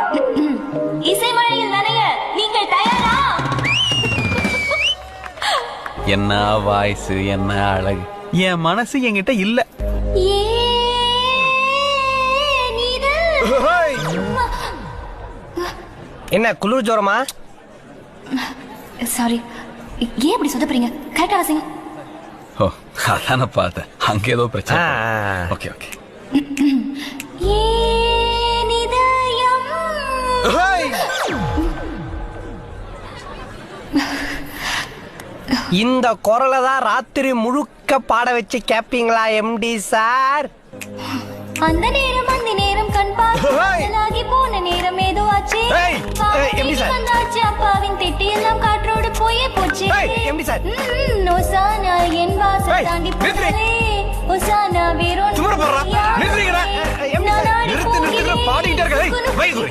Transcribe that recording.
இசைமழையில் நனைய நீங்கள் தயாரா? என்ன வாய்ஸ் என்ன அழகு? என் மனசு என்கிட்ட இல்ல? என்ன குளிர் ஜோரமா? சாரி ஏன் இப்படி சொதப்புறீங்க? கரெக்டா வாசிங்க. ஓ அதான பார்த்தேன். அங்க ஏதோ பிரச்சனை. Okay okay. இதயம் இந்த குரலை தான் ராத்திரி முழுக்க பாட வச்சு கேப்பீங்களா எம்டி சார் அந்த நேரம் அந்த நேரம் கண் பார்க்கலாகி போன நேரம் ஏதோ ஆச்சு? வந்தாச்சு அப்பாவின் திட்டி எல்லாம் காற்றோடு போயே போச்சு எப்படி சார்? ஒசானா என் வாசல் தாண்டி. போனாலே ஒசானா போகிறேன். பாடிக்கிட்டே இருக்க.